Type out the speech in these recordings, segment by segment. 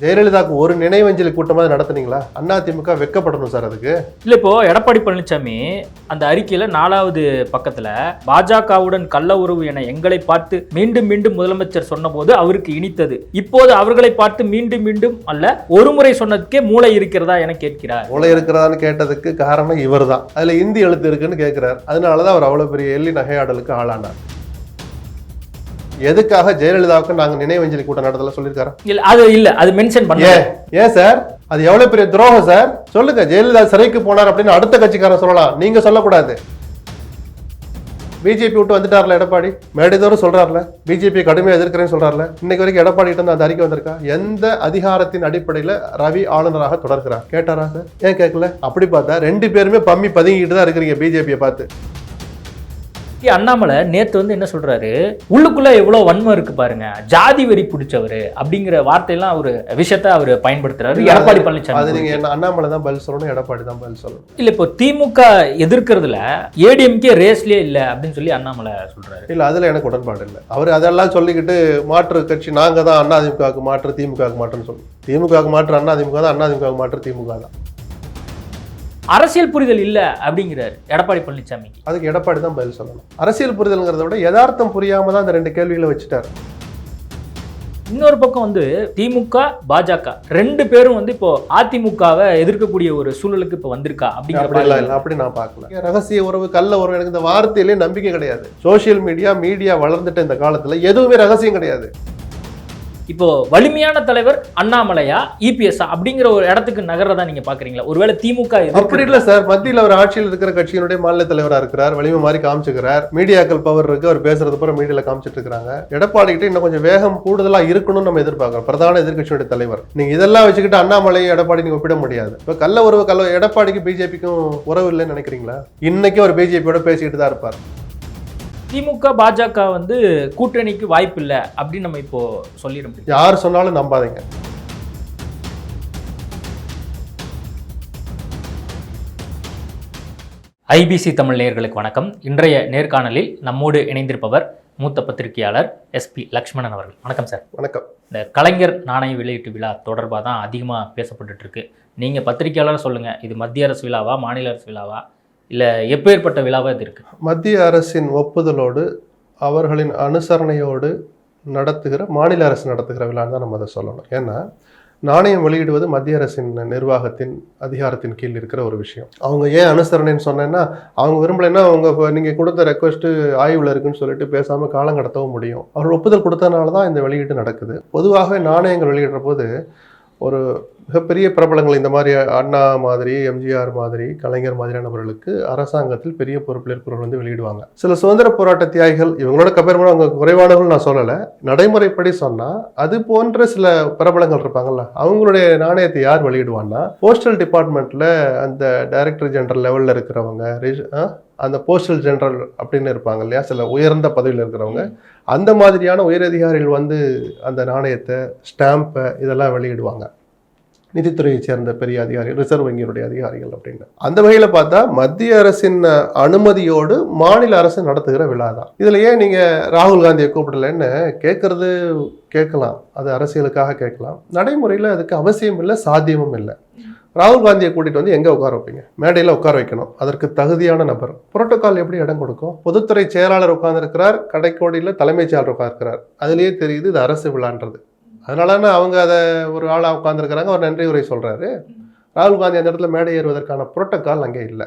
ஜெயலலிதாவுக்கு ஒரு நினைவஞ்சலி கூட்டமாக நடத்துனீங்களா? அண்ணா திமுக வெக்கப்படணும் சார் அதுக்கு. இல்ல இப்போ எடப்பாடி பழனிசாமி அந்த அறிக்கையில நாலாவது பக்கத்துல பாஜகவுடன் கள்ள உறவு என எங்களை பார்த்து மீண்டும் மீண்டும் முதலமைச்சர் சொன்னபோது அவருக்கு இனித்தது. இப்போது அவர்களை பார்த்து மீண்டும் மீண்டும் அல்ல ஒரு முறை சொன்னதுக்கே மூளை இருக்கிறதா என கேட்கிறார். மூளை இருக்கிறதான்னு கேட்டதுக்கு காரணம் இவர் தான் அதில் இந்தி எழுத்து இருக்குன்னு கேட்குறாரு அதனால தான் அவர் அவ்வளோ பெரிய எள்ளி நகையாடலுக்கு ஆளானார். எதுக்காக ஜெயலலிதாவுக்கு நாங்கள் நினைவஞ்சலி கூட்டம் நடத்தல சொல்லியிருக்காரு இல்ல அது இல்ல அது மென்ஷன் பண்ண ஏன்? சார்? அது எவ்வளவு பெரிய துரோகம் சார்? சொல்லுங்க ஜெயலலிதா சிறைக்கு போனார் அப்படின்னு அடுத்த கட்சிக்காரன் சொல்லலாம். நீங்க சொல்லக்கூடாது. பிஜேபி விட்டு வந்துட்டார்ல எடப்பாடி? மேடைதோறும் சொல்றாருல. பிஜேபி கடுமையாக எதிர்க்கிறேன்னு சொல்றாருல. இன்னைக்கு வரைக்கும் எடப்பாடி கிட்ட அந்த அறிக்கை வந்திருக்கா? எந்த அதிகாரத்தின் அடிப்படையில் ரவி ஆளுநராக தொடர்கிறார்? கேட்டாரா சார்? ஏன் கேட்கல? அப்படி பார்த்தா ரெண்டு பேருமே பம்மி பதுங்கிட்டு தான் இருக்கிறீங்க பிஜேபியை பார்த்து. அண்ணாமலை நேத்து வந்து என்ன சொல்றாரு? உள்ளுக்குள்ள எவ்வளவு வன்மம் இருக்கு பாருங்க. ஜாதி வெறி பிடிச்சவரு. அப்படிங்கிற வார்த்தையெல்லாம் ஒரு விஷயத்த அவர் பயன்படுத்துறாரு. எடப்பாடி அது பழனிசாமி நீங்க என்ன அண்ணாமலை தான் பதில் சொல்லணும் எடப்பாடி தான் பதில் சொல்லணும். இல்ல இப்போ திமுக எதிர்க்கிறதுல ஏடிஎம்கே ரேஸ்லயே இல்ல அப்படின்னு சொல்லி அண்ணாமலை சொல்றாரு. இல்ல அதுல எனக்கு உடன்பாடு இல்லை. அவர் அதெல்லாம் சொல்லிக்கிட்டு மாற்று கட்சி நாங்க தான் அண்ணா திமுகவுக்கு மாற்று திமுகவுக்கு மாற்றுன்னு சொல்லணும். திமுகவுக்கு மாற்று அண்ணா திமுக தான் அண்ணா திமுகவுக்கு மாற்று திமுக தான். அரசியல் புரிதல் இல்ல அப்படிங்கிறாரு. எடப்பாடி பழனிசாமிக்கு அதுக்கு எடப்பாடி தான் பதில் சொல்லணும். அரசியல் புரிதல்ங்கிறத விட யதார்த்தம் புரியாம தான் அந்த ரெண்டு கேள்விகளை வச்சுட்டாரு. இன்னொரு பக்கம் வந்து திமுக பாஜக. ரெண்டு பேரும் வந்து இப்போ அதிமுகவை எதிர்க்கக்கூடிய ஒரு சூழலுக்கு இப்போ வந்திருக்கா அப்படிங்கிற அப்படி நான் பார்க்கல. ரகசிய உறவு கள்ள உறவு எனக்கு இந்த வார்த்தையிலே நம்பிக்கை கிடையாது. சோஷியல் மீடியா மீடியா வளர்ந்துட்ட இந்த காலத்துல எதுவுமே ரகசியம் கிடையாது. இப்போ வலிமையான தலைவர் அண்ணாமலையா இபிஎஸ் அப்படிங்கிற ஒரு இடத்துக்கு நகர்றதா நீங்க பாக்குறீங்களா? ஒருவேளை திமுக அப்படி இல்ல சார். மத்தியில் அவர் ஆட்சியில் இருக்கிற கட்சியினுடைய மாநில தலைவரா இருக்கிறார். வலிமை மாதிரி காமிச்சுக்கிறார். மீடியாக்கள் பவர் இருக்கு. அவர் பேசுறது அப்புறம் மீடியால காமிச்சிட்டு இருக்காங்க எடப்பாடி கிட்ட இன்னும் கொஞ்சம் வேகம் கூடுதலா இருக்கணும்னு நம்ம எதிர்பார்க்கிறோம். பிரதான எதிர்கட்சியுடைய தலைவர். நீங்க இதெல்லாம் வச்சுக்கிட்டு அண்ணாமலை எடப்பாடி நீங்க ஒப்பிட முடியாது. இப்ப கள்ள உறவு கல்ல எடப்பாடிக்கு பிஜேபிக்கும் உறவு இல்லைன்னு நினைக்கிறீங்களா? இன்னைக்கு அவர் பிஜேபியோட பேசிக்கிட்டு தான் இருப்பார். திமுக பாஜக வந்து கூட்டணிக்கு வாய்ப்பு இல்லை அப்படின்னு நம்ம இப்போ சொல்லிட முடியும். யார் சொன்னாலும் நம்பாதீங்க. ஐபிசி தமிழ் நேயர்களுக்கு வணக்கம். இன்றைய நேர்காணலில் நம்மோடு இணைந்திருப்பவர் மூத்த பத்திரிகையாளர் எஸ்பி லக்ஷ்மணன் அவர்கள். வணக்கம் சார். வணக்கம். இந்த கலைஞர் நாணய வெளியீட்டு விழா தொடர்பாக தான் அதிகமாக பேசப்பட்டுட்டு இருக்கு. நீங்கள் பத்திரிகையாளர் சொல்லுங்கள் இது மத்திய அரசு விழாவா மாநில அரசு விழாவா? இல்லை எப்பேற்பட்ட விழாவாக இது இருக்குது மத்திய அரசின் ஒப்புதலோடு அவர்களின் அனுசரணையோடு நடத்துகிற மாநில அரசு நடத்துகிற விழான்னு தான் நம்ம அதை சொல்லணும். ஏன்னா நாணயம் வெளியிடுவது மத்திய அரசின் நிர்வாகத்தின் அதிகாரத்தின் கீழ் இருக்கிற ஒரு விஷயம். அவங்க ஏன் அனுசரணைன்னு சொன்னேன்னா அவங்க விரும்பலைன்னா அவங்க நீங்கள் கொடுத்த ரெக்வஸ்ட்டு ஆய்வில் இருக்குன்னு சொல்லிட்டு பேசாமல் காலம் கடத்தவும் முடியும். அவர் ஒப்புதல் கொடுத்தனால தான் இந்த வெளியீடு நடக்குது. பொதுவாகவே நாணயங்கள் வெளியிடுற போது ஒரு மிகப்பெரிய பிரபலங்கள் இந்த மாதிரி அண்ணா மாதிரி எம்ஜிஆர் மாதிரி கலைஞர் மாதிரியானவர்களுக்கு அரசாங்கத்தில் பெரிய பொறுப்பில் இருக்கிறவர்கள் வந்து வெளியிடுவாங்க. சில சுதந்திர போராட்ட தியாகிகள் இவங்களோட கம்பேர் அவங்க குறைவானவர்கள் நான் சொல்லலை. நடைமுறைப்படி சொன்னால் அது போன்ற சில பிரபலங்கள் இருப்பாங்கல்ல அவங்களுடைய நாணயத்தை யார் வெளியிடுவான்னா போஸ்டல் டிபார்ட்மெண்ட்டில் அந்த டைரக்டர் ஜெனரல் லெவலில் இருக்கிறவங்க அந்த போஸ்டல் ஜெனரல் அப்படின்னு இருப்பாங்க இல்லையா? சில உயர்ந்த பதவியில் இருக்கிறவங்க. அந்த மாதிரியான உயரதிகாரிகள் வந்து அந்த நாணயத்தை ஸ்டாம்பை இதெல்லாம் வெளியிடுவாங்க. நிதித்துறையை சேர்ந்த பெரிய அதிகாரிகள் ரிசர்வ் வங்கியினுடைய அதிகாரிகள் அப்படின்னு. அந்த வகையில் பார்த்தா மத்திய அரசின் அனுமதியோடு மாநில அரசு நடத்துகிற விழா தான். இதில் ஏன் நீங்கள் ராகுல் காந்தியை கூப்பிடலன்னு கேட்குறது கேட்கலாம். அது அரசியலுக்காக கேட்கலாம். நடைமுறையில் அதுக்கு அவசியம் இல்லை சாத்தியமும் இல்லை. ராகுல் காந்தியை கூட்டிட்டு வந்து எங்கே உட்கார வைப்பீங்க? மேடையில் உட்கார வைக்கணும். அதற்கு தகுதியான நபர். புரோட்டோகால் எப்படி இடம் கொடுக்கும்? பொதுத்துறை செயலாளர் உட்கார்ந்துருக்கிறார். கடைக்கோடியில் தலைமைச் செயலாளர் உட்கார்க்கிறார். அதுலேயே தெரியுது இது அரசு விழான்றது. அதனால அவங்க அதை ஒரு ஆளாக உட்காந்துருக்கிறாங்க அவர் நன்றி உரை சொல்கிறாரு ராகுல் காந்தி அந்த இடத்துல மேடை ஏறுவதற்கான புரோட்டோக்கால் அங்கே இல்லை.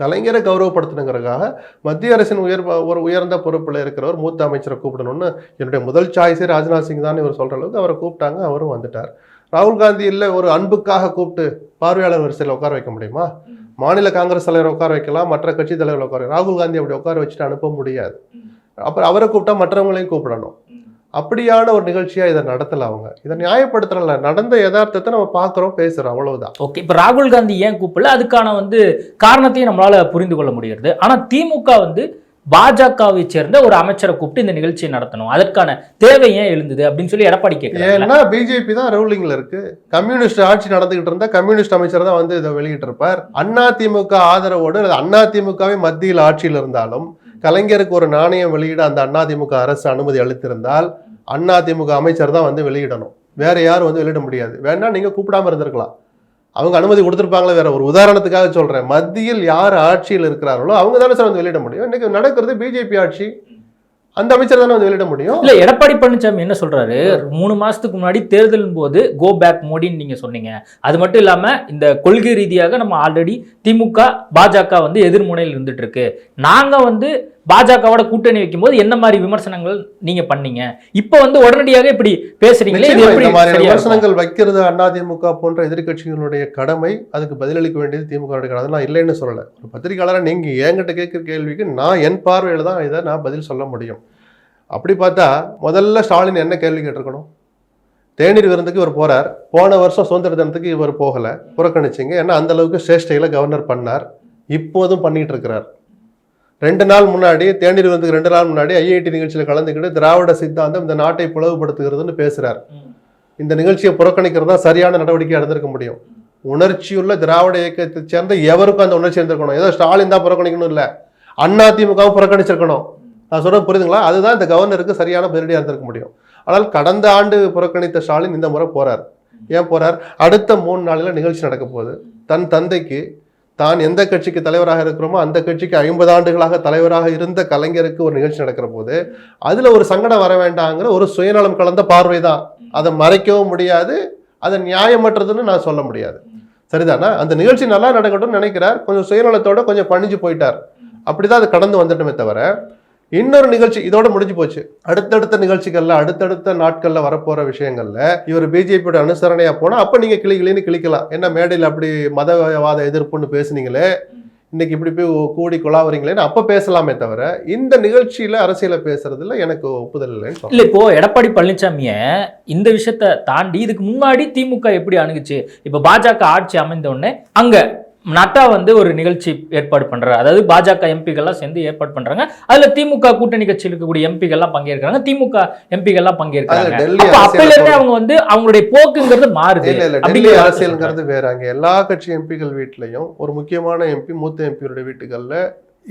கலைஞரை கௌரவப்படுத்தணுங்கிறதுக்காக மத்திய அரசின் உயர் ஒரு உயர்ந்த பொறுப்பில் இருக்கிறவர் மூத்த அமைச்சரை கூப்பிடணும்னு என்னுடைய முதல் சாய்ஸே ராஜ்நாத் சிங் தான் இவர் சொல்கிற அளவுக்கு அவரை கூப்பிட்டாங்க. அவரும் வந்துட்டார். ராகுல் காந்தி இல்லை ஒரு அன்புக்காக கூப்பிட்டு பார்வையாளர் வரிசையில் உட்கார வைக்க முடியுமா? மாநில காங்கிரஸ் தலைவர் உட்கார வைக்கலாம் மற்ற கட்சி தலைவரை உட்கார ராகுல் காந்தி அப்படி உட்கார வச்சுட்டு அனுப்ப முடியாது. அப்புறம் அவரை கூப்பிட்டா மற்றவங்களையும் கூப்பிடணும். அப்படியான ஒரு நிகழ்ச்சியாக இதை நடத்தலை அவங்க. இதை நியாயப்படுத்தல நடந்த யதார்த்தத்தை நம்ம பார்க்குறோம் பேசுகிறோம் அவ்வளவுதான். ஓகே இப்போ ராகுல் காந்தி ஏன் கூப்பிடல? அதுக்கான வந்து காரணத்தையும் நம்மளால் புரிந்து கொள்ள முடிகிறது. ஆனால் திமுக வந்து பாஜகவை சேர்ந்த ஒரு அமைச்சரை கூப்பிட்டு இந்த நிகழ்ச்சியை நடத்தணும். அதற்கான தேவை ஏன் எழுந்தது அப்படின்னு சொல்லி எடப்பாடி கேட்கிறாங்க பிஜேபி தான் ரூலிங்ல இருக்கு. கம்யூனிஸ்ட் ஆட்சி நடந்துகிட்டு இருந்தா கம்யூனிஸ்ட் அமைச்சர் தான் வந்து இதை வெளியிட்டிருப்பார். அண்ணா திமுக ஆதரவோடு அண்ணா திமுகவே மத்தியில் ஆட்சியில் இருந்தாலும் கலைஞருக்கு ஒரு நாணயம் வெளியிட அந்த அண்ணா திமுக அரசு அனுமதி அளித்திருந்தால் அண்ணா திமுக அமைச்சர் தான் வந்து வெளியிடணும். வேற யாரும் வந்து வெளியிட முடியாது. வேணா நீங்க கூப்பிடாம இருந்திருக்கலாம். அவங்க அனுமதி கொடுத்துருப்பாங்களே வேற ஒரு உதாரணத்துக்காக சொல்கிறேன் மத்தியில் யார் ஆட்சியில் இருக்கிறார்களோ அவங்க தானே சார் வந்து வெளியிட முடியும். இன்னைக்கு நடக்கிறது பிஜேபி ஆட்சி. அந்த அமைச்சர் தானே வந்து வெளியிட முடியும். இல்லை எடப்பாடி பழனிசாமி என்ன சொல்கிறாரு மூணு மாதத்துக்கு முன்னாடி தேர்தலின் போது கோ பேக் மோடின்னு நீங்கள் சொன்னீங்க. அது மட்டும் இல்லாமல் இந்த கொள்கை ரீதியாக நம்ம ஆல்ரெடி திமுக பாஜக வந்து எதிர்முனையில் இருந்துட்டு இருக்கு. நாங்கள் வந்து பாஜகவோட கூட்டணி வைக்கும்போது என்ன மாதிரி விமர்சனங்கள் நீங்க பண்ணீங்க? இப்போ வந்து உடனடியாக இப்படி பேசுறீங்களே? விமர்சனங்கள் வைக்கிறது அதிமுக போன்ற எதிர்க்கட்சிகளுடைய கடமை அதுக்கு பதிலளிக்க வேண்டியது திமுக கடமை. நான் இல்லைன்னு சொல்லல. ஒரு பத்திரிகையாளராக நீங்க என்கிட்ட கேட்குற கேள்விக்கு நான் என் பார்வையில தான் இதை நான் பதில் சொல்ல முடியும். அப்படி பார்த்தா முதல்ல ஸ்டாலின் என்ன கேள்வி கேட்டிருக்கணும்? தேநீர் விருந்துக்கு இவர் போறார். போன வருஷம் சுதந்திர தினத்துக்கு இவர் போகல. புறக்கணிச்சிங்க. ஏன்னா அந்த அளவுக்கு சேஷ்டையில கவர்னர் பண்ணார். இப்போதும் பண்ணிட்டு இருக்கிறார். ரெண்டு நாள் முன்னாடி தேநீர் விருந்துக்கு ரெண்டு நாள் முன்னாடி ஐஐடி நிகழ்ச்சியில் கலந்துக்கிட்டு திராவிட சித்தாந்தம் இந்த நாட்டை பிளவுபடுத்துகிறதுன்னு பேசுறார். இந்த நிகழ்ச்சியை புறக்கணிக்கிறது தான் சரியான நடவடிக்கையாக இருந்திருக்க முடியும். உணர்ச்சியுள்ள திராவிட இயக்கத்தை சேர்ந்த எவருக்கும் அந்த உணர்ச்சி இருந்திருக்கணும். ஏதோ ஸ்டாலின் தான் புறக்கணிக்கணும் இல்லை. அண்ணா திமுகவும் புறக்கணிச்சிருக்கணும். நான் சொல்றது புரியுதுங்களா? அதுதான் இந்த கவர்னருக்கு சரியான பதிலடியாக இருந்திருக்க முடியும். ஆனால் கடந்த ஆண்டு புறக்கணித்த ஸ்டாலின் இந்த முறை போறார். ஏன் போறார்? அடுத்த மூணு நாளில் நிகழ்ச்சி நடக்க போகுது. தன் தந்தைக்கு தான் எந்த கட்சிக்கு தலைவராக இருக்கிறோமோ அந்த கட்சிக்கு ஐம்பது ஆண்டுகளாக தலைவராக இருந்த கலைஞருக்கு ஒரு நிகழ்ச்சி நடக்கிற போது அதில் ஒரு சங்கடம் வர வேண்டாங்கிற ஒரு சுயநலம் கலந்த பார்வை தான் அதை மறைக்கவும் முடியாது அதை நியாயமற்றதுன்னு நான் சொல்ல முடியாது. சரிதானா? அந்த நிகழ்ச்சி நல்லா நடக்கட்டும்னு நினைக்கிறார். கொஞ்சம் சுயநலத்தோட கொஞ்சம் பணிஞ்சு போயிட்டார். அப்படிதான் அது கடந்து வந்துட்டோமே தவிர இன்னொரு நிகழ்ச்சி இதோட முடிஞ்சு போச்சு. அடுத்தடுத்த நிகழ்ச்சிகள்ல அடுத்தடுத்த நாட்கள்ல வரப்போற விஷயங்கள்ல இவர் பிஜேபியோட அனுசரணையா போனா அப்ப நீங்க கிளி கிளின்னு கிளிக்கலாம். என்ன மேடையில் அப்படி மதவாத எதிர்ப்புன்னு பேசுனீங்களே இன்னைக்கு இப்படி போய் கூடி குழாவறீங்களேன்னு அப்ப பேசலாமே தவிர இந்த நிகழ்ச்சியில அரசியலை பேசுறதுல எனக்கு ஒப்புதல் இல்லைன்னு இல்லை இல்ல இப்போ எடப்பாடி பழனிசாமிய இந்த விஷயத்த தாண்டி இதுக்கு முன்னாடி திமுக எப்படி அணுகுச்சு? இப்ப பாஜக ஆட்சி அமைந்த உடனே அங்க நட்டா வந்து ஒரு நிகழ்ச்சி ஏற்பாடு பண்றாரு. அதாவது பாஜக எம்பிகள்லாம் சேர்ந்து ஏற்பாடு பண்றாங்க. அதுல திமுக கூட்டணி கட்சியில் இருக்கக்கூடிய எம்பிகள்லாம் பங்கேற்கிறாங்க. திமுக எம்பிகள்லாம் பங்கேற்கிறாங்க. அப்ப அரசியல் அவங்க வந்து அவங்களுடைய போக்குங்கிறது மாறுது. டெல்லி அரசியல்ங்கிறது வேற அங்க எல்லா கட்சி எம்பிகள் வீட்லயும் ஒரு முக்கியமான எம்பி மூத்த எம்பியோட வீட்டுகள்ல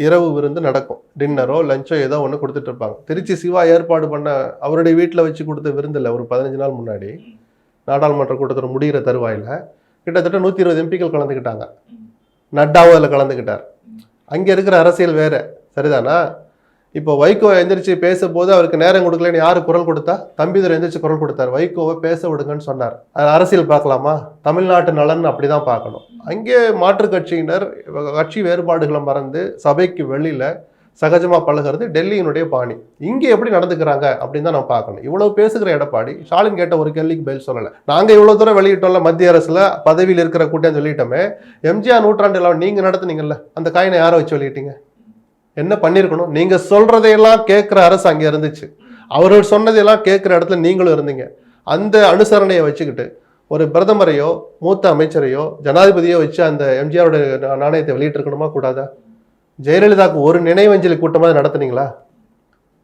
இரவு விருந்து நடக்கும். டின்னரோ லஞ்சோ ஏதோ ஒன்று கொடுத்துட்டு இருப்பாங்க. திருச்சி சிவா ஏற்பாடு பண்ண அவருடைய வீட்டில் வச்சு கொடுத்த விருந்தில் ஒரு பதினஞ்சு நாள் முன்னாடி. நாடாளுமன்ற கூட்டத்தொடர் முடிகிற தருவாயில கிட்டத்தட்ட நூற்றி இருபது எம்பிக்கள் கலந்துக்கிட்டாங்க. நட்டாவும் அதில் கலந்துக்கிட்டார். அங்கே இருக்கிற அரசியல் வேறு. சரிதானா? இப்போ வைகோ எந்திரிச்சு பேசும்போது அவருக்கு நேரம் கொடுக்கலன்னு யார் குரல் கொடுத்தா? தம்பிதுரை எந்திரிச்சு குரல் கொடுத்தார். வைகோவை பேச விடுங்கன்னு சொன்னார். அது அரசியல் பார்க்கலாமா? தமிழ்நாட்டு நலன் அப்படிதான் பார்க்கணும். அங்கே மாற்றுக் கட்சியினர் கட்சி வேறுபாடுகளை மறந்து சபைக்கு வெளியில் சகஜமாக பழகிறது டெல்லியினுடைய பாணி. இங்கே எப்படி நடந்துக்கிறாங்க அப்படின்னு தான் நம்ம பார்க்கணும். இவ்வளோ பேசுகிற எடப்பாடி ஸ்டாலின் கேட்ட ஒரு கேள்விக்கு பதில் சொல்லலை. நாங்கள் இவ்வளோ தூரம் வெளியிட்டோம்ல மத்திய அரசில் பதவியில் இருக்கிற கூட்டம் சொல்லிட்டோமே எம்ஜிஆர் நூற்றாண்டு எல்லாம் நீங்கள் நடத்துனீங்கல்ல அந்த காயினை யாரை வச்சு வெளியிட்டீங்க? என்ன பண்ணியிருக்கணும்? நீங்கள் சொல்கிறதையெல்லாம் கேட்குற அரசு அங்கே இருந்துச்சு. அவர்கள் சொன்னதையெல்லாம் கேட்குற இடத்துல நீங்களும் இருந்தீங்க. அந்த அனுசரணையை வச்சுக்கிட்டு ஒரு பிரதமரையோ மூத்த அமைச்சரையோ ஜனாதிபதியோ வச்சு அந்த எம்ஜிஆரோட நாணயத்தை வெளியிட்டிருக்கணுமா கூடாதா? ஜெயலலிதாவுக்கு ஒரு நினைவஞ்சலி கூட்டமாக நடத்துனீங்களா?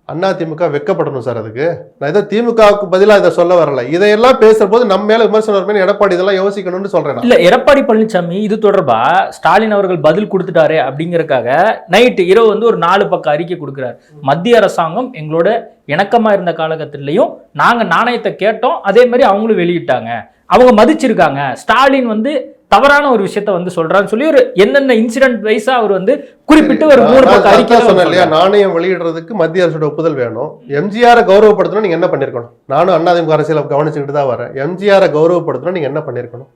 அண்ணா திமுக வெக்கப்படணும் சார் அதுக்கு. நான் ஏதோ திமுகவுக்கு பதிலாக இதை சொல்ல வரல. இதையெல்லாம் பேசுற போது நம்ம மேல விமர்சனம் வருமே எடப்பாடி இதெல்லாம் யோசிக்கணும்னு சொல்றேன் இல்லை இல்ல எடப்பாடி பழனிசாமி இது தொடர்பா? ஸ்டாலின் அவர்கள் பதில் கொடுத்துட்டாரே அப்படிங்கறக்காக நைட்டு இரவு வந்து ஒரு நாலு பக்கம் அறிக்கை கொடுக்கிறார். மத்திய அரசாங்கம் எங்களோட இணக்கமா இருந்த காலகட்டத்திலையும் நாங்க நாணயத்தை கேட்டோம். அதே மாதிரி அவங்களும் வெளியிட்டாங்க. அவங்க மதிச்சிருக்காங்க. ஸ்டாலின் வந்து தவறான ஒரு விஷயத்த வந்து சொல்றான்னு சொல்லி ஒரு என்னென்ன இன்சிடென்ட் வைஸா அவர் வந்து குறிப்பிட்டு ஒரு மூணு பக்கம் அறிக்கை சொன்னேன் இல்லையா? நாணயம் வெளியிடுறதுக்கு மத்திய அரசோட ஒப்புதல் வேணும். எம்ஜிஆரை கௌரவப்படுத்தணும் நீங்க என்ன பண்ணிருக்கணும்? நானும் அண்ணாதிமுக அரசியலை கவனிச்சுக்கிட்டு தான் வரேன். எம்ஜிஆரை கௌரவப்படுத்தணும் நீங்க என்ன பண்ணிருக்கணும்?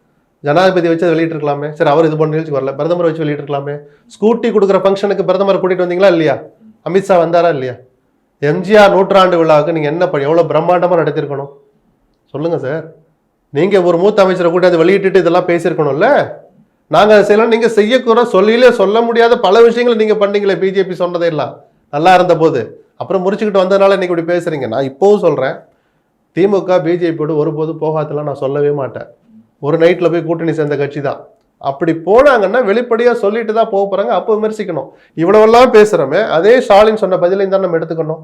ஜனாதிபதி வச்சு வெளியிட்டிருக்கலாமே. சரி அவர் இது போன்ற நிகழ்ச்சி வரல. பிரதமர் வச்சு வெளியிட்டிருக்கலாமே. ஸ்கூட்டி கொடுக்குற ஃபங்க்ஷனுக்கு பிரதமர் கூட்டிட்டு வந்தீங்களா இல்லையா? அமித்ஷா வந்தாரா இல்லையா? எம்ஜிஆர் நூற்றாண்டு விழாவுக்கு நீங்க என்ன பண்ணி எவ்வளவு பிரம்மாண்டமா நடத்திருக்கணும்? சொல்லுங்க சார். நீங்கள் ஒரு மூத்த அமைச்சரை கூட்டம் அதை வெளியிட்டு இதெல்லாம் பேசியிருக்கணும்ல? நாங்கள் அதை செய்யலாம். நீங்கள் செய்யக்கூட சொல்லிலே சொல்ல முடியாத பல விஷயங்களை நீங்கள் பண்ணீங்களே பிஜேபி சொன்னதையெல்லாம் நல்லா இருந்த போது அப்புறம் முறிச்சுக்கிட்டு வந்ததுனால இன்றைக்கி இப்படி பேசுறீங்க. நான் இப்போவும் சொல்கிறேன் திமுக பிஜேபியோடு ஒருபோது போகாதெல்லாம் நான் சொல்லவே மாட்டேன். ஒரு நைட்டில் போய் கூட்டணி சேர்ந்த கட்சி தான். அப்படி போனாங்கன்னா வெளிப்படையாக சொல்லிட்டு தான் போக போகிறாங்க அப்போ விமர்சிக்கணும். இவ்வளவெல்லாம் பேசுகிறோமே அதே ஸ்டாலின் சொன்ன பதிலையும் தான் நம்ம எடுத்துக்கணும்.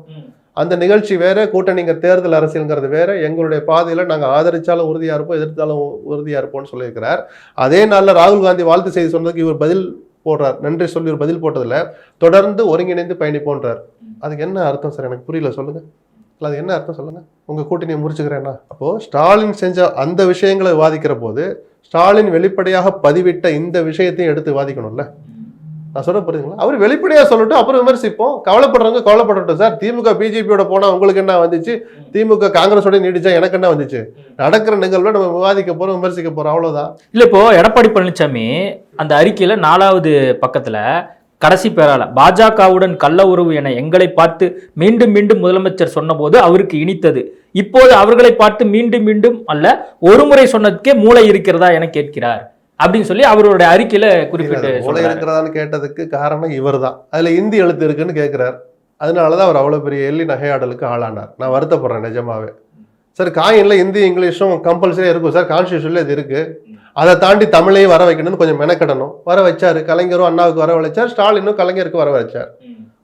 அந்த நிகழ்ச்சி வேற கூட்டணிங்க தேர்தல் அரசியலுங்கிறது வேற. எங்களுடைய பாதையில் நாங்கள் ஆதரித்தாலும் உறுதியாக இருப்போம் எதிர்த்தாலும் உறுதியாக இருப்போம்னு சொல்லியிருக்கிறார். அதே நாளில் ராகுல் காந்தி வாழ்த்து செய்தி சொன்னதுக்கு இவர் பதில் போடுறார். நன்றி சொல்லி ஒரு பதில் போட்டதில் தொடர்ந்து ஒருங்கிணைந்து பயணிப்போன்றார். அதுக்கு என்ன அர்த்தம் சார்? எனக்கு புரியல. சொல்லுங்கள் இல்லை அது என்ன அர்த்தம் சொல்லுங்கள் உங்கள் கூட்டணியை முடிச்சுக்கிறேன்னா அப்போ ஸ்டாலின் செஞ்ச அந்த விஷயங்களை விவாதிக்கிற போது ஸ்டாலின் வெளிப்படையாக பதிவிட்ட இந்த விஷயத்தையும் எடுத்து விவாதிக்கணும்ல. நான் சொல்ல புரியுதுங்களா? அவர் வெளிப்படையாக சொல்லட்டும் அப்புறம் விமர்சிப்போம். கவலைப்படுறவங்க கவலைப்படட்டும். சார் திமுக பிஜேபியோட போனால் உங்களுக்கு என்ன வந்துச்சு? திமுக காங்கிரஸோட நீடிச்சா எனக்கு என்ன வந்துச்சு? நடக்கிற நிகழ்வை நம்ம விவாதிக்க போகிறோம் விமர்சிக்க போகிறோம் அவ்வளோதான் இல்லை இப்போ எடப்பாடி பழனிசாமி அந்த அறிக்கையில் நாலாவது பக்கத்தில் கடைசி பேரால பாஜகவுடன் கள்ள உறவு என எங்களை பார்த்து மீண்டும் மீண்டும் முதலமைச்சர் சொன்னபோது அவருக்கு இனித்தது. இப்போது அவர்களை பார்த்து மீண்டும் மீண்டும் அல்ல ஒரு முறை சொன்னதுக்கே மூளை இருக்கிறதா என கேட்கிறார். அப்படின்னு சொல்லி அவருடைய அறிக்கையில குறிப்பிட்டு இருக்கிறதான்னு கேட்டதுக்கு காரணம் இவர்தான். அதுல இந்தி எழுத்து இருக்குன்னு கேட்கிறார் அதனாலதான் அவர் அவ்வளவு பெரிய எள்ளி நகையாடலுக்கு ஆளானார். நான் வருத்தப்படுறேன் நிஜமாவே. சார் காயின்ல இந்தி இங்கிலீஷும் கம்பல்சரியா இருக்கும். சார் கான்ஸ்டியூஷன்ல இது இருக்கு. அதை தாண்டி தமிழையும் வர வைக்கணும்னு கொஞ்சம் மெனக்கடணும். வர வச்சாரு. கலைஞரும் அண்ணாவுக்கு வர வச்சார் ஸ்டாலினும் கலைஞருக்கு வர வச்சார்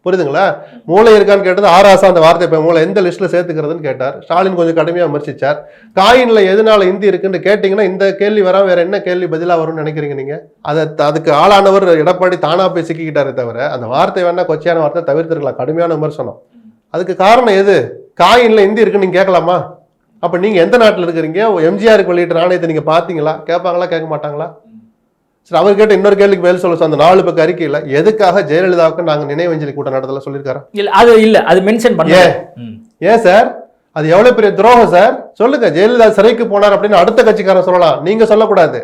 புரியுதுங்களா? மூளை இருக்கான்னு கேட்டது ஆராசா அந்த வார்த்தை இப்போ மூளை எந்த லிஸ்ட்ல சேர்த்துக்கிறதுன்னு கேட்டார். ஸ்டாலின் கொஞ்சம் கடுமையாக விமர்சிச்சார். காயின்ல எதனால இந்தி இருக்குன்னு கேட்டிங்கன்னா இந்த கேள்வி வராம வேற என்ன கேள்வி பதிலாக வரும்னு நினைக்கிறீங்க நீங்க? அதை அதுக்கு ஆளானவர் எடப்பாடி தானா போய் சிக்கிக்கிட்டாரே தவிர அந்த வார்த்தை வேணா கொச்சையான வார்த்தை தவிர்த்துருக்கலாம். கடுமையான விமர்சனம். அதுக்கு காரணம் எது? காயின்ல இந்தி இருக்குன்னு நீங்க கேட்கலாமா? அப்ப நீங்க எந்த நாட்டில் இருக்கிறீங்க? எம்ஜிஆருக்கு வெளியிட்ட நாணயத்தை நீங்க பாத்தீங்களா கேட்பாங்களா? கேட்க மாட்டாங்களா? சரி அவர் கேட்ட இன்னொரு கேள்விக்கு பதில் சொல்ல அந்த நாலு பக்க அறிக்கையில எதுக்காக ஜெயலலிதாவுக்கு நாங்க நினைவஞ்சலி கூட்டம் நடத்தல சொல்லியிருக்காரு? இல்ல அது இல்ல அது மென்ஷன் பண்ண ம். ஏன் சார்? அது எவ்வளவு பெரிய துரோகம் சார்? சொல்லுங்க ஜெயலலிதா சிறைக்கு போனார் அப்படின்னு அடுத்த கட்சிக்காரன் சொல்லலாம். நீங்க சொல்லக்கூடாது.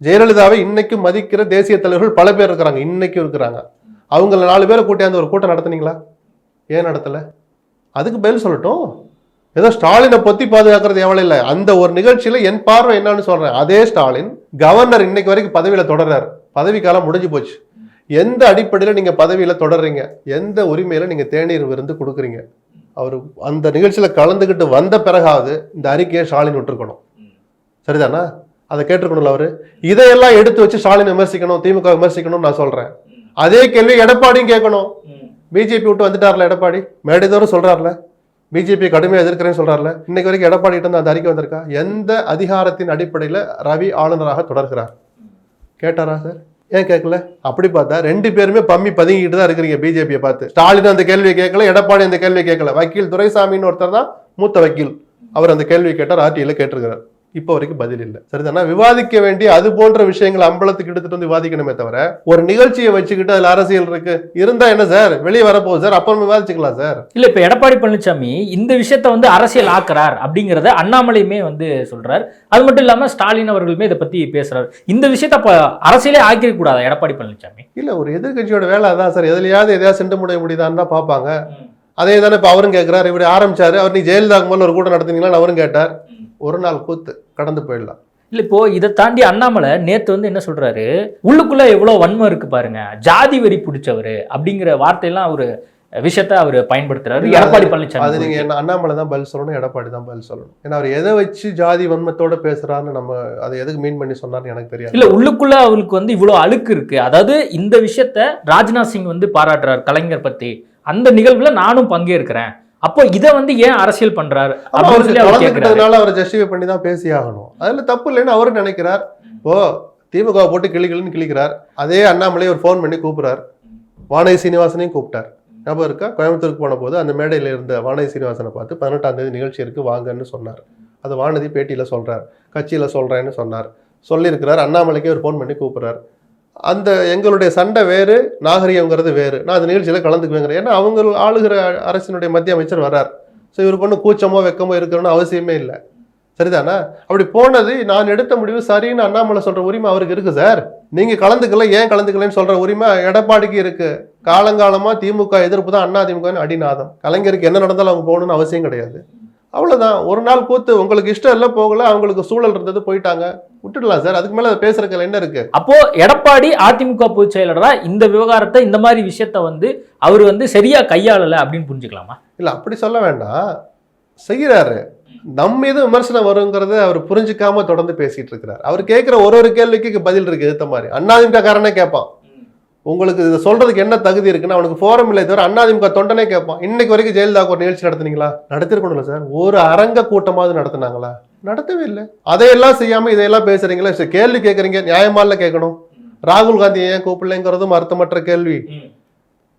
ஜெயலலிதாவை இன்னைக்கும் மதிக்கிற தேசிய தலைவர்கள் பல பேர் இருக்கிறாங்க இன்னைக்கும் இருக்கிறாங்க. அவங்கள நாலு பேரை கூட்டியாந்து ஒரு கூட்டம் நடத்துனீங்களா? ஏன் நடத்தல? அதுக்கு பதில் சொல்லட்டும். ஏதோ ஸ்டாலினை பொத்தி பாதுகாக்கிறது எவ்வளவு இல்லை. அந்த ஒரு நிகழ்ச்சியில என் பார்வை என்னன்னு சொல்றேன். அதே ஸ்டாலின் கவர்னர் இன்னைக்கு வரைக்கும் பதவியில தொடர்றாரு. பதவி காலம் முடிஞ்சு போச்சு. எந்த அடிப்படையில நீங்க பதவியில தொடர்றீங்க? எந்த உரிமையில நீங்க தேநீர் விருந்து கொடுக்குறீங்க? அவர் அந்த நிகழ்ச்சியில கலந்துக்கிட்டு வந்த பிறகாவது இந்த அறிக்கையை ஸ்டாலின் விட்டுருக்கணும். சரிதானா? அதை கேட்டிருக்கணும்ல அவரு? இதையெல்லாம் எடுத்து வச்சு ஸ்டாலின் விமர்சிக்கணும் திமுக விமர்சிக்கணும்னு நான் சொல்றேன். அதே கேள்வி எடப்பாடியும் கேட்கணும். பிஜேபி விட்டு வந்துட்டார்ல எடப்பாடி? மேடைதோறும் சொல்றாருல. பிஜேபி கடுமையாக எதிர்க்கிறேன்னு சொல்றாருல. இன்னைக்கு வரைக்கும் எடப்பாடி கிட்ட அந்த அறிக்கை வந்திருக்கா? எந்த அதிகாரத்தின் அடிப்படையில் ரவி ஆளுநராக தொடர்கிறார்? கேட்டாரா சார் ஏன் கேட்கல? அப்படி பார்த்தா ரெண்டு பேருமே பம்மி பதுங்கிட்டு தான் இருக்கிறீங்க பிஜேபியை பார்த்து. ஸ்டாலின் அந்த கேள்வியை கேட்கல எடப்பாடி அந்த கேள்வியை கேட்கல. வக்கீல் துரைசாமின்னு ஒருத்தர் தான் மூத்த வக்கீல். அவர் அந்த கேள்வி கேட்டார் ஆர்டியில் கேட்டிருக்கிறார். இப்போ வரைக்கும் பதில் இல்லை. சரிதானா? விவாதிக்க வேண்டிய அது போன்ற விஷயங்களை அம்பலத்துக்கு எடுத்துட்டு வந்து விவாதிக்கணுமே தவிர ஒரு நிகழ்ச்சியை வச்சுக்கிட்டு அதுல அரசியல் இருக்கு. இருந்தா என்ன சார்? வெளியே வரப்போகுது சார். அப்புறம் விவாதிச்சுக்கலாம் சார். இல்ல இப்ப எடப்பாடி பழனிசாமி இந்த விஷயத்த வந்து அரசியல் ஆக்குறார் அப்படிங்கறத அண்ணாமலையுமே வந்து சொல்றார். அது மட்டும் இல்லாம ஸ்டாலின் அவர்களுமே இதை பத்தி பேசுறாரு. இந்த விஷயத்த அப்ப அரசியலே ஆக்கிக்க கூடாதா எடப்பாடி பழனிசாமி இல்ல ஒரு எதிர்க்கட்சியோட வேலை அதான் சார். எதுலயாவது எதையாவது சென்று முடிய முடியுதான்னு தான் பார்ப்பாங்க. அதே தானே இப்போ அவரும் கேட்கிறார் இப்படி ஆரம்பிச்சாரு. அவர் நீ ஜெயலலிதாக்கு முதல்ல ஒரு கூட்டம் நடத்துனீங்களா அவரும் கேட்டார். ஒரு நாள் கூத்து கடந்து போயிடலாம். இல்ல இப்போ இதை தாண்டி அண்ணாமலை நேத்து வந்து என்ன சொல்றாரு? உள்ளுக்குள்ள எவ்வளவு வன்மம் இருக்கு பாருங்க ஜாதி வெறி பிடிச்சவரு அப்படிங்கிற வார்த்தையெல்லாம் அவரு விஷயத்த அவர் பயன்படுத்துறாரு. எடப்பாடி அது பழனிசாமி நீங்க என்ன அண்ணாமலை தான் பதில் சொல்லணும் எடப்பாடி தான் பதில் சொல்லணும். ஏன்னா அவர் எதை வச்சு ஜாதி வன்மத்தோட பேசுறாருன்னு நம்ம அதை எதுக்கு மீன் பண்ணி சொன்னார்னு எனக்கு தெரியாது. இல்ல உள்ளுக்குள்ள அவருக்கு வந்து இவ்வளவு அழுக்கு இருக்கு. அதாவது இந்த விஷயத்த ராஜ்நாத் சிங் வந்து பாராட்டுறார் கலைஞர் பத்தி. அந்த நிகழ்வுல நானும் பங்கேற்கிறேன். அப்போ இதை வந்து ஏன் அரசியல் பண்றாரு? கலந்துக்கிட்டதுனால அவரை ஜஸ்டிஃபை பண்ணி தான் பேசி ஆகணும் அதுல தப்பு இல்லைன்னு அவரும் நினைக்கிறார். இப்போ திமுக போட்டு கிளிகளுன்னு கிளிக்கிறார். அதே அண்ணாமலை ஒரு ஃபோன் பண்ணி கூப்பிடுறார். வானதி சீனிவாசனையும் கூப்பிட்டார். ஞாபகம் இருக்கா? கோயம்புத்தூருக்கு போன போது அந்த மேடையில் இருந்த வானதி சீனிவாசனை பார்த்து பதினெட்டாம் தேதி நிகழ்ச்சி இருக்கு வாங்கன்னு சொன்னார். அது வானதி பேட்டியில சொல்றார் கட்சியில சொல்றேன்னு சொன்னார். சொல்லியிருக்கிறார். அண்ணாமலைக்கே ஒரு ஃபோன் பண்ணி கூப்பிடுறார். அந்த எங்களுடைய சண்டை வேறு நாகரிகங்கிறது வேறு. நான் அந்த நிகழ்ச்சியில் கலந்துக்குவேங்கிறேன் ஏன்னா அவங்க ஆளுகிற அரசினுடைய மத்திய அமைச்சர் வர்றார். ஸோ இவருக்கு ஒன்றும் கூச்சமோ வெக்கமோ இருக்கணும்னு அவசியமே இல்லை. சரிதானா? அப்படி போனது நான் எடுத்த முடிவு சரின்னு அண்ணாமலை சொல்கிற உரிமை அவருக்கு இருக்குது சார். நீங்கள் கலந்துக்கல ஏன் கலந்துக்கலன்னு சொல்கிற உரிமை எடப்பாடிக்கு இருக்குது காலங்காலமாக திமுக எதிர்ப்பு தான் அண்ணா அடிநாதம். கலைஞருக்கு என்ன நடந்தாலும் அவங்க போகணும்னு அவசியம் கிடையாது. அவ்வளவுதான். ஒரு நாள் கூத்து உங்களுக்கு இஷ்டம் இல்லை போகல அவங்களுக்கு சூழல் இருந்தது போயிட்டாங்க. விட்டுடலாம் சார். அதுக்கு மேல பேசுறதுக்கு என்ன இருக்கு? அப்போ எடப்பாடி அதிமுக பொதுச் செயலரா இந்த விவகாரத்தை இந்த மாதிரி விஷயத்த வந்து அவர் வந்து சரியா கையாளல அப்படின்னு புரிஞ்சுக்கலாமா? இல்ல அப்படி சொல்ல வேண்டாம். செய்யறாரு நம்ம மீது விமர்சனம் வருங்கிறத அவர் புரிஞ்சுக்காம தொடர்ந்து பேசிட்டு இருக்கிறார். அவர் கேட்கிற ஒரு ஒரு கேள்விக்கு பதில் இருக்கு எதிர்த்த மாதிரி. அண்ணாதிமுக காரனே கேட்பான் உங்களுக்கு இதை சொல்றதுக்கு என்ன தகுதி இருக்குன்னு அவனுக்கு ஃபோரம் இல்லை தவிர அண்ணாதிமுக தொண்டனே கேட்பான். இன்னைக்கு வரைக்கும் ஜெயலலிதாவுக்கு ஒரு நிகழ்ச்சி நடத்துனீங்களா? நடத்திருக்கணும்ல சார். ஒரு அரங்க கூட்டமாவது நடத்தினாங்களா? நடத்தவே இல்லை. அதையெல்லாம் செய்யாம இதையெல்லாம் பேசுறீங்களா சரி, கேள்வி கேட்குறீங்க நியாயமால கேட்கணும். ராகுல் காந்தி ஏன் கூப்பிடலைங்கிறதும் அர்த்தமற்ற கேள்வி.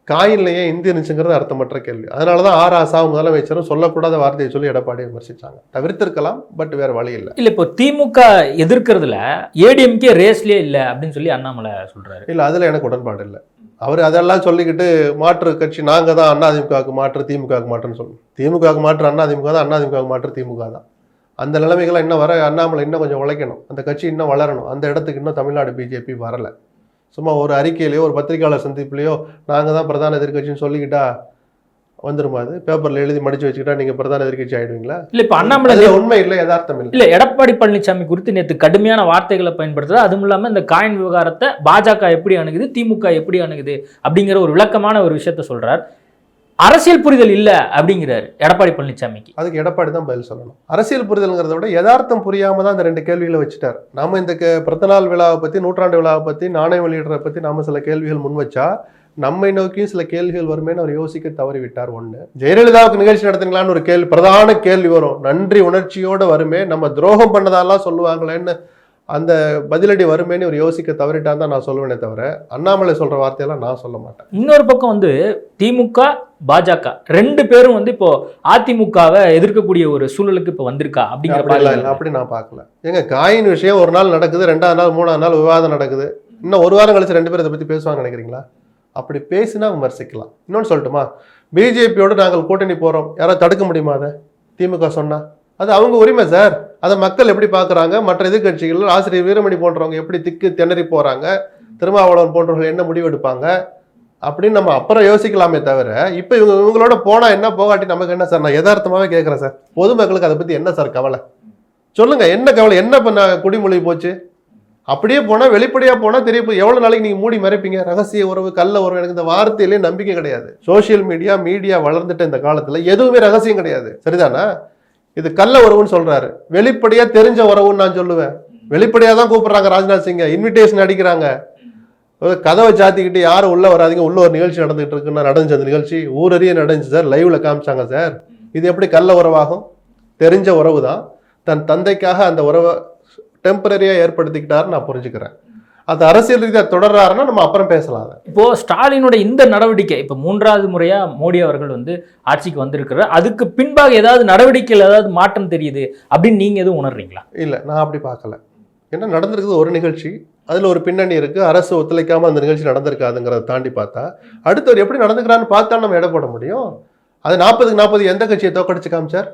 காயின்ல ஏன் இந்தி இருந்துச்சுங்கிறது அர்த்தமற்ற கேள்வி. அதனாலதான் ஆர் ஆசா முதலமைச்சரும் சொல்லக்கூடாத வார்த்தையை சொல்லி எடப்பாடியை விமர்சிச்சாங்க. தவிர்த்திருக்கலாம் பட் வேற வழி இல்லை. இல்ல இப்போ திமுக எதிர்க்கிறதுல ஏடிஎம்கே ரேஸ்லயே இல்ல அப்படின்னு சொல்லி அண்ணாமலை சொல்றாரு. இல்ல அதுல எனக்கு உடன்பாடு இல்லை. அவர் அதெல்லாம் சொல்லிக்கிட்டு மாற்று கட்சி நாங்க தான் அண்ணா திமுகவுக்கு மாற்று திமுகவுக்கு மாற்றுன்னு சொல்லணும். திமுகவுக்கு மாற்று அண்ணா திமுக தான் அண்ணா திமுகவுக்கு மாற்று திமுக தான். அந்த நிலைமைகளை இன்னும் வர அண்ணாமலை இன்னும் கொஞ்சம் உழைக்கணும். அந்த கட்சி இன்னும் வளரணும். அந்த இடத்துக்கு இன்னும் தமிழ்நாடு பிஜேபி வரல. சும்மா ஒரு அறிக்கையிலையோ ஒரு பத்திரிகையாளர் சந்திப்புலையோ நாங்க தான் பிரதான எதிர்க்கட்சின்னு சொல்லிக்கிட்டா வந்துருமா அது? பேப்பர்ல எழுதி மடிச்சு வச்சுக்கிட்டா நீங்க பிரதான எதிர்க்கட்சி ஆயிடுவீங்களா? இல்ல இப்ப அண்ணாமலை உண்மை இல்லை யதார்த்தம் இல்லை. இல்ல எடப்பாடி பழனிசாமி குறித்து நேத்து கடுமையான வார்த்தைகளை பயன்படுத்துறது அதுவும் இல்லாம இந்த காயின் விவகாரத்தை பாஜக எப்படி அணுகுது திமுக எப்படி அணுகுது அப்படிங்கிற ஒரு விளக்கமான ஒரு விஷயத்த சொல்றார். அரசியல் புரிதல் இல்லை அப்படிங்கிறாரு எடப்பாடி பழனிசாமிக்கு அதுக்கு எடப்பாடி தான் பதில் சொல்லணும். அரசியல் புரிதல்ங்கிறத விட யதார்த்தம் புரியாம தான் இந்த ரெண்டு கேள்விகளை வச்சுட்டார். நாம இந்த கே- பிறந்தநாள் விழாவை பத்தி நூற்றாண்டு விழாவை பத்தி நாணயம் வெளியிடுறத பத்தி நாம சில கேள்விகள் முன் வச்சா நம்மை நோக்கியும் சில கேள்விகள் வருமேன்னு அவர் யோசிக்க தவறிவிட்டார் ஒன்று ஜெயலலிதாவுக்கு நிகழ்ச்சி நடத்துங்களான்னு ஒரு கேள்வி பிரதான கேள்வி வரும். நன்றி உணர்ச்சியோடு வருமே. நம்ம துரோகம் பண்ணதாலாம் சொல்லுவாங்களேன்னு அந்த பதிலடி வருமேன்னு ஒரு யோசிக்க தவறிட்டான் தான் நான் சொல்லுவேனே தவிர அண்ணாமலை சொல்ற வார்த்தையெல்லாம் நான் சொல்ல மாட்டேன். இன்னொரு பக்கம் வந்து திமுக பாஜக ரெண்டு பேரும் வந்து இப்போ அதிமுகவை எதிர்க்கக்கூடிய ஒரு சூழலுக்கு இப்போ வந்திருக்கா அப்படிங்கிற. அப்படி நான் பார்க்கல. ஏங்க காயின் விஷயம் ஒரு நாள் நடக்குது ரெண்டாவது நாள் மூணாவது நாள் விவாதம் நடக்குது. இன்னும் ஒரு வாரம் கழிச்சு ரெண்டு பேரும் இதை பத்தி பேசுவாங்க நினைக்கிறீங்களா? அப்படி பேசினா விமர்சிக்கலாம். இன்னொன்னு சொல்லட்டுமா? பிஜேபியோட நாங்கள் கூட்டணி போறோம். யாராவது தடுக்க முடியுமா அதை? திமுக சொன்னா. அது அவங்க உரிமை சார். அதை மக்கள் எப்படி பார்க்குறாங்க? மற்ற எதிர்கட்சிகள் ஆசிரியர் வீரமணி போன்றவங்க எப்படி திக்கு திணறி போகிறாங்க திருமாவளவன் போன்றவர்கள் என்ன முடிவு எடுப்பாங்க? அப்படின்னு நம்ம அப்புறம் யோசிக்கலாமே தவிர இப்போ இவங்க இவங்களோட போனால் என்ன போகாட்டி நமக்கு என்ன சார்? நான் யதார்த்தமாகவே கேட்குறேன் சார். பொதுமக்களுக்கு அதை பற்றி என்ன சார் கவலை? சொல்லுங்கள் என்ன கவலை? என்ன பண்ண குடிமொழி போச்சு? அப்படியே போனால் வெளிப்படையாக போனால் தெரிய எவ்வளோ நாளைக்கு நீங்கள் மூடி மறைப்பீங்க? ரகசிய உறவு கள்ள உறவு எனக்கு இந்த வார்த்தையிலே நம்பிக்கை கிடையாது. சோஷியல் மீடியா மீடியா வளர்ந்துட்ட இந்த காலத்தில் எதுவுமே ரகசியம் கிடையாது. சரிதானா? இது கள்ள உறவுன்னு சொல்றாரு. வெளிப்படையா தெரிஞ்ச உறவுன்னு நான் சொல்லுவேன். வெளிப்படையா தான் கூப்பிடுறாங்க ராஜ்நாத் சிங்க. இன்விடேஷன் அடிக்கிறாங்க. கதவை சாத்திக்கிட்டு யாரும் உள்ள வராதீங்க. உள்ள ஒரு நிகழ்ச்சி நடந்துகிட்டு இருக்குன்னா நடந்துச்சு அந்த நிகழ்ச்சி. ஊரறிய நடந்துச்சு சார். லைவ்ல காமிச்சாங்க சார். இது எப்படி கள்ள உறவாகும்? தெரிஞ்ச உறவு தான் தன் தந்தைக்காக அந்த உறவை டெம்பரரியா ஏற்படுத்திக்கிட்டாருன்னு நான் புரிஞ்சுக்கிறேன். அது அரசியல் ரீதியா தொடர்றாருன்னா நம்ம அப்புறம் பேசலாம் இப்போ ஸ்டாலினோட இந்த நடவடிக்கை இப்போ மூன்றாவது முறையா மோடி அவர்கள் வந்து ஆட்சிக்கு வந்திருக்கிறார். அதுக்கு பின்பாக ஏதாவது நடவடிக்கையில் ஏதாவது மாற்றம் தெரியுது அப்படின்னு நீங்க எதுவும் உணர்றீங்களா? இல்லை நான் அப்படி பார்க்கல. ஏன்னா நடந்திருக்குது? ஒரு நிகழ்ச்சி அதில் ஒரு பின்னணி இருக்கு. அரசு ஒத்துழைக்காம அந்த நிகழ்ச்சி நடந்திருக்காதுங்கிறத தாண்டி பார்த்தா அடுத்தவர் எப்படி நடந்துக்கிறான்னு பார்த்தா நம்ம எடை போட முடியும். அது நாற்பதுக்கு நாற்பது எந்த கட்சியை தோக்கடிச்சு காமிச்சார்?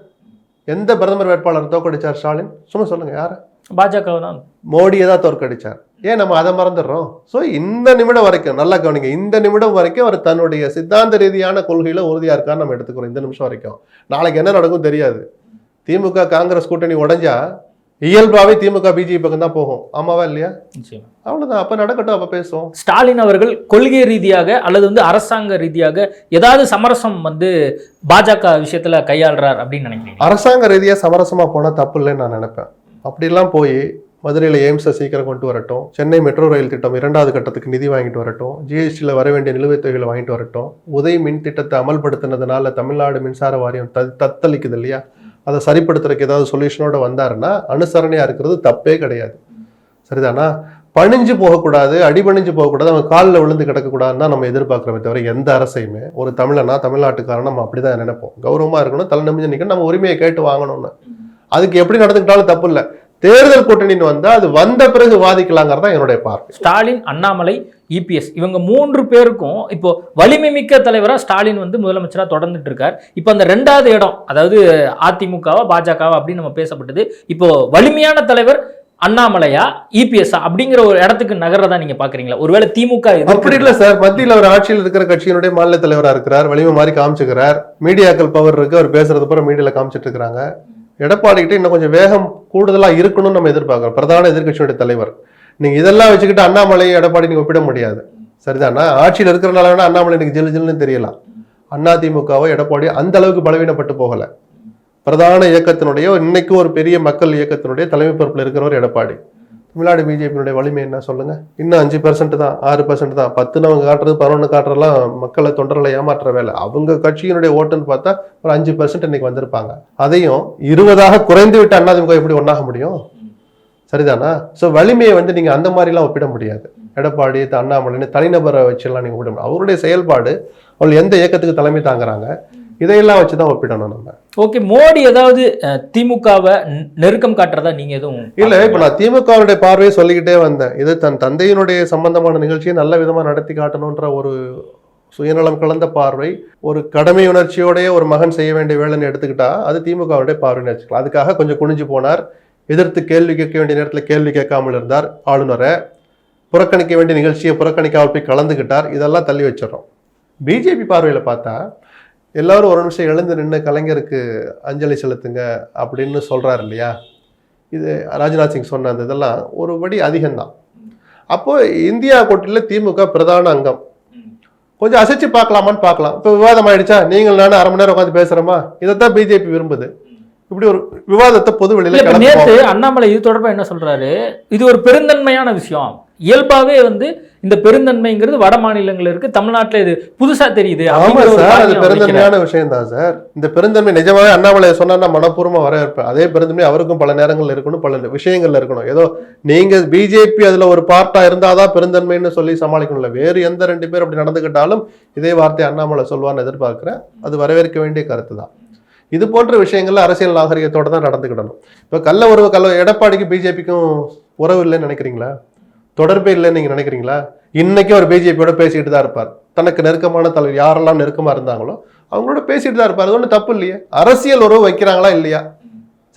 எந்த பிரதமர் வேட்பாளர் தோக்கடிச்சார் ஸ்டாலின்? சும்மா சொல்லுங்க யார்? பாஜக தான். மோடியை தான் தோற்கடிச்சார். ஏன் நம்ம அதை மறந்துடுறோம்? ஸோ இந்த நிமிடம் வரைக்கும் நல்லா கவனிங்க இந்த நிமிடம் வரைக்கும் அவர் தன்னுடைய சித்தாந்த ரீதியான கொள்கையில உறுதியா இருக்கான்னு நம்ம எடுத்துக்கிறோம் இந்த நிமிஷம் வரைக்கும். நாளைக்கு என்ன நடக்கும் தெரியாது. திமுக காங்கிரஸ் கூட்டணி உடைஞ்சா இயல்பாவே திமுக பிஜேபி பக்கம் தான் போகும். ஆமாவா இல்லையா? நிச்சயமா. அவ்வளவுதான் அப்ப நடக்கட்டும் அப்ப பேசுவோம். ஸ்டாலின் அவர்கள் கொள்கை ரீதியாக அல்லது வந்து அரசாங்க ரீதியாக ஏதாவது சமரசம் வந்து பாஜக விஷயத்துல கையாளுறார் அப்படின்னு நினைக்கிறீங்க? அரசாங்க ரீதியா சமரசமா போனா தப்பு இல்லைன்னு நான் நினைப்பேன். அப்படிலாம் போய் மதுரையில் எய்ம்ஸை சீக்கிரம் கொண்டு வரட்டும். சென்னை மெட்ரோ ரயில் திட்டம் இரண்டாவது கட்டத்துக்கு நிதி வாங்கிட்டு வரட்டும். ஜிஎஸ்டியில் வர வேண்டிய நிலுவைத் தொகைகளை வாங்கிட்டு வரட்டும். உதய் மின் திட்டத்தை அமல்படுத்தினதுனால தமிழ்நாடு மின்சார வாரியம் த தத்தளிக்குது இல்லையா? அதை சரிப்படுத்துறதுக்கு ஏதாவது சொல்யூஷனோட வந்தாருன்னா அனுசரணையாக இருக்கிறது தப்பே கிடையாது. சரிதானா? பணிஞ்சு போகக்கூடாது அடிபணிஞ்சு போகக்கூடாது அவங்க காலில் விழுந்து கிடக்கக்கூடாதுன்னு தான் நம்ம எதிர்பார்க்குறோமே தவிர எந்த அரசையுமே. ஒரு தமிழனா தமிழ்நாட்டுக்காரன் நம்ம அப்படிதான் நினைப்போம். கௌரவமாக இருக்கணும் தலை நிமிஞ்சு நிற்கணும் நம்ம உரிமையை கேட்டு வாங்கணும்னு. அதுக்கு எப்படி நடந்துக்கிட்டாலும் தப்பு இல்லை. தேர்தல் கூட்டணின்னு வந்தா அது வந்த பிறகு வாதிக்கலாங்கிறது தான் என்னுடைய பார்வை. ஸ்டாலின் அண்ணாமலை இபிஎஸ் இவங்க மூன்று பேருக்கும் இப்போ வலிமை மிக்க தலைவரா ஸ்டாலின் வந்து முதலமைச்சரா தொடர்ந்துட்டு இருக்கார் இப்போ அந்த ரெண்டாவது இடம் அதாவது அதிமுகவா பாஜகவா அப்படின்னு நம்ம பேசப்பட்டது. இப்போ வலிமையான தலைவர் அண்ணாமலையா இபிஎஸ் அப்படிங்கிற ஒரு இடத்துக்கு நகர்றதா நீங்க பாக்குறீங்களா? ஒருவேளை திமுக அப்படி இல்லை சார். மத்தியில் அவர் ஆட்சியில் இருக்கிற கட்சியினுடைய மாநில தலைவராக இருக்கிறார். வலிமை மாதிரி காமிச்சுக்கிறார். மீடியாக்கள் பவர் இருக்கு. அவர் பேசுறது பூரா மீடியாவில் காமிச்சிட்டு இருக்கிறாங்க. எடப்பாடி கிட்ட இன்னும் கொஞ்சம் வேகம் கூடுதலாக இருக்கணும்னு நம்ம எதிர்பார்க்குறோம். பிரதான எதிர்க்கட்சியுடைய தலைவர். நீங்கள் இதெல்லாம் வச்சுக்கிட்டு அண்ணாமலை எடப்பாடி நீங்கள் ஒப்பிட முடியாது. சரிதானா? ஆட்சியில் இருக்கிறனால வேணா அண்ணாமலை எனக்கு ஜில்லு ஜில்லுன்னு தெரியலாம். அண்ணா திமுகவோ எடப்பாடி அந்த அளவுக்கு பலவீனப்பட்டு போகலை. பிரதான இயக்கத்தினுடைய இன்னைக்கு ஒரு பெரிய மக்கள் இயக்கத்தினுடைய தலைமை பொறுப்பில் இருக்கிறவர் எடப்பாடி. தமிழ்நாடு பிஜேபியினுடைய வலிமை என்ன சொல்லுங்க? இன்னும் அஞ்சு பர்சன்ட் தான் ஆறு பர்சன்ட் தான். பத்துன்னு அவங்க காட்டுறது பதினொன்று காட்டுறதுலாம் மக்களை தொண்டர்களை ஏமாற்ற வேலை. அவங்க கட்சியினுடைய ஓட்டுன்னு பார்த்தா ஒரு அஞ்சு பர்சன்ட் இன்னைக்கு வந்திருப்பாங்க. அதையும் இருபதாக குறைந்து விட்டு அண்ணாதிமுக எப்படி ஒன்றாக முடியும்? சரிதானா? ஸோ வலிமையை வந்து நீங்கள் அந்த மாதிரிலாம் ஒப்பிட முடியாது. எடப்பாடி அண்ணாமலைன்னு தனிநபரை வச்செல்லாம் நீங்கள் ஒப்பிட முடியும் அவருடைய செயல்பாடு அவள் எந்த இயக்கத்துக்கு தலைமை தாங்குறாங்க? இதையெல்லாம் வச்சு தான் ஒப்பிடணும் நம்ம. ஓகே மோடி ஏதாவது திமுகவை நெருக்கம் காட்டுறதா நீங்க எதுவும் இல்ல இப்ப நான் திமுகவுடைய பார்வையை சொல்லிக்கிட்டே வந்தேன். இது தன் தந்தையினுடைய சம்பந்தமான நிகழ்ச்சியை நல்ல விதமா நடத்தி காட்டணுன்ற ஒரு சுயநலம் கலந்த பார்வை ஒரு கடமை உணர்ச்சியோடைய ஒரு மகன் செய்ய வேண்டிய வேலைன்னு எடுத்துக்கிட்டா அது திமுகவுடைய பார்வைன்னு வச்சுக்கலாம். அதுக்காக கொஞ்சம் குனிஞ்சு போனார். எதிர்த்து கேள்வி கேட்க வேண்டிய நேரத்தில் கேள்வி கேட்காமல் இருந்தார். ஆளுநரை புறக்கணிக்க வேண்டிய நிகழ்ச்சியை புறக்கணிக்காமல் போய் கலந்துக்கிட்டார். இதெல்லாம் தள்ளி வச்சிடறோம். பிஜேபி பார்வையில் பார்த்தா எல்லாரும் ஒரு நிமிஷம் எழுந்து நின்று கலைஞருக்கு அஞ்சலி செலுத்துங்க அப்படின்னு சொல்றாரு இல்லையா? இது ராஜ்நாத் சிங் சொன்ன அந்த இதெல்லாம் ஒரு படி அதிகம்தான். அப்போ இந்தியா கூட்டணியில் திமுக பிரதான அங்கம். கொஞ்சம் அசைச்சு பார்க்கலாமான்னு பார்க்கலாம். இப்போ விவாதம் ஆயிடுச்சா? நீங்கள் நானும் அரை மணி நேரம் உட்காந்து பேசுறோமா? இதைத்தான் பிஜேபி விரும்புது. இப்படி ஒரு விவாதத்தை பொது வெளியில. நேத்து அண்ணாமலை இது தொடர்பா என்ன சொல்றாரு? இது ஒரு பெருந்தன்மையான விஷயம். இயல்பாவே வந்து இந்த பெருந்தன்மைங்கிறது வட மாநிலங்கள்ல இருக்கு. தமிழ்நாட்டுல இது புதுசா தெரியுது சார் அது. பெருந்தன்மையான விஷயம் தான் சார். இந்த பெருந்தன்மை நிஜமாவே அண்ணாமலை சொன்னா மனப்பூர்வமா வரவேற்பேன். அதே பெருந்தன்மை அவருக்கும் பல நேரங்கள்ல இருக்கணும் பல விஷயங்கள்ல இருக்கணும். ஏதோ நீங்க பிஜேபி அதுல ஒரு பார்ட்டா இருந்தாதான் பெருந்தன்மைன்னு சொல்லி சமாளிக்கணும்ல. வேறு எந்த ரெண்டு பேர் அப்படி நடந்துக்கிட்டாலும் இதே வார்த்தை அண்ணாமலை சொல்லுவான்னு எதிர்பார்க்கிறேன். அது வரவேற்க வேண்டிய கருத்து தான். இது போன்ற விஷயங்கள்ல அரசியல் நாகரிகத்தோட தான் நடந்துக்கிடணும். இப்போ கள்ள உறவு கள்ள எடப்பாடிக்கு பிஜேபிக்கும் உறவு இல்லைன்னு நினைக்கிறீங்களா? தொடர்பே இல்லைன்னு நீங்க நினைக்கிறீங்களா? இன்னைக்கும் அவர் பிஜேபியோட பேசிக்கிட்டு தான் இருப்பார். தனக்கு நெருக்கமான தலைவர் யாரெல்லாம் நெருக்கமா இருந்தாங்களோ அவங்களோட பேசிட்டு தான் இருப்பார். அது ஒன்றும் தப்பு இல்லையே. அரசியல் உறவு வைக்கிறாங்களா இல்லையா?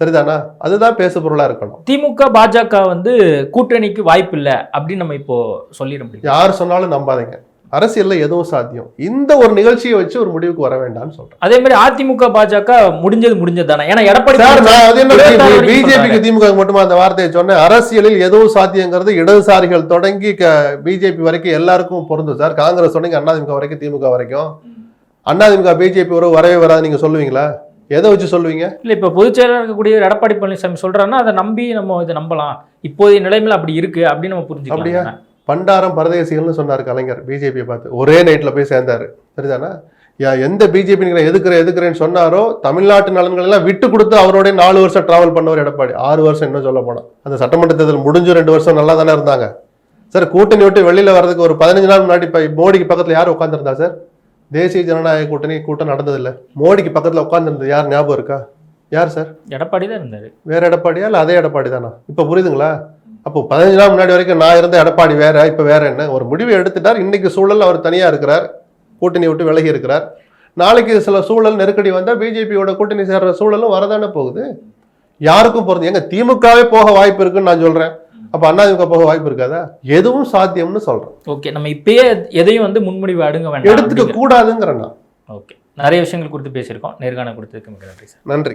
சரிதானா? அதுதான் பேசு பொருளா இருக்கணும். திமுக பாஜக வந்து கூட்டணிக்கு வாய்ப்பு இல்ல அப்படின்னு நம்ம இப்போ சொல்லிட முடியும். யார் சொன்னாலும் நம்பாதீங்க. அரசியல்ல எதுவும் சாத்தியம். இந்த ஒரு நிகழ்ச்சியை வச்சு ஒரு முடிவுக்கு வர வேண்டாம்னு சொல்றேன். அதே மாதிரி அதிமுக பாஜக முடிஞ்சது முடிஞ்சது தானே ஏன்னா எடப்பாடி பிஜேபிக்கு. திமுக மட்டுமா அந்த வார்த்தையை சொன்னேன்? அரசியலில் எதுவும் சாத்தியங்கிறது இடதுசாரிகள் தொடங்கி பிஜேபி வரைக்கும் எல்லாருக்கும் பொருந்தும். சார் காங்கிரஸ் தொடங்கி அதிமுக வரைக்கும் திமுக வரைக்கும். அதிமுக பிஜேபி உறவு வரவே வராது. நீங்க சொல்லுவீங்களா? எதை வச்சு சொல்லுவீங்க? இல்ல இப்ப பொதுச் செயலாளர் இருக்கக்கூடிய எடப்பாடி பழனிசாமி சொல்றாருன்னா அதை நம்பி நம்ம இதை நம்பலாம். இப்போதைய நிலைமையில அப்படி இருக்கு அப்படின்னு நம்ம அப்படியா? பண்டாரம் பரதேசிகள்னு சொன்னார் கலைஞர் பிஜேபியை பார்த்து. ஒரே நைட்ல போய் சேர்ந்தாரு. சரிதானா? எந்த பிஜேபி எதுக்குற எதுக்குறேன்னு சொன்னாரோ தமிழ்நாட்டு நலன்கள் எல்லாம் விட்டு கொடுத்து அவரோட நாலு வருஷம் டிராவல் பண்ணவர் எடப்பாடி. ஆறு வருஷம் இன்னும் சொல்ல போனா. அந்த சட்டமன்ற தேர்தல் முடிஞ்சு ரெண்டு வருஷம் நல்லா தானே இருந்தாங்க. சார் கூட்டணி விட்டு வெளியில வர்றதுக்கு ஒரு பதினஞ்சு நாள் முன்னாடி இப்ப மோடிக்கு பக்கத்துல யார் உட்காந்துருந்தா சார்? தேசிய ஜனநாயக கூட்டணி கூட்டம் நடந்ததில்ல. மோடிக்கு பக்கத்துல உட்காந்துருந்தது யார்? ஞாபகம் இருக்கா? யார் சார்? எடப்பாடி தான் இருந்தாரு. வேற எடப்பாடியா இல்ல அதே எடப்பாடி தானா? இப்ப புரியுதுங்களா? அப்போ பதினஞ்சு நாள் முன்னாடி வரைக்கும் நான் இருந்த எடப்பாடி வேற இப்ப வேற என்ன? ஒரு முடிவு எடுத்துட்டார். இன்னைக்கு சூழல் அவர் தனியா இருக்கிறார். கூட்டணி விட்டு விலகி இருக்கிறார். நாளைக்கு சில சூழல் நெருக்கடி வந்தா பிஜேபியோட கூட்டணி சேர்ற சூழலும் வரதானே போகுது? யாருக்கும் பொருந்தும். எங்க திமுகவே போக வாய்ப்பு இருக்குன்னு நான் சொல்றேன். அப்ப அதிமுக போக வாய்ப்பு இருக்காதா? எதுவும் சாத்தியம்னு சொல்றேன். ஓகே நம்ம இப்பயே எதையும் வந்து முன்முடிவு அடுங்க வேண்டாம் எடுத்துக்க கூடாதுங்கிறேன் நான். ஓகே. நிறைய விஷயங்கள் குறித்து பேசியிருக்கோம். நேர்காணல் கொடுத்ததுக்கு மிக நன்றி சார். நன்றி.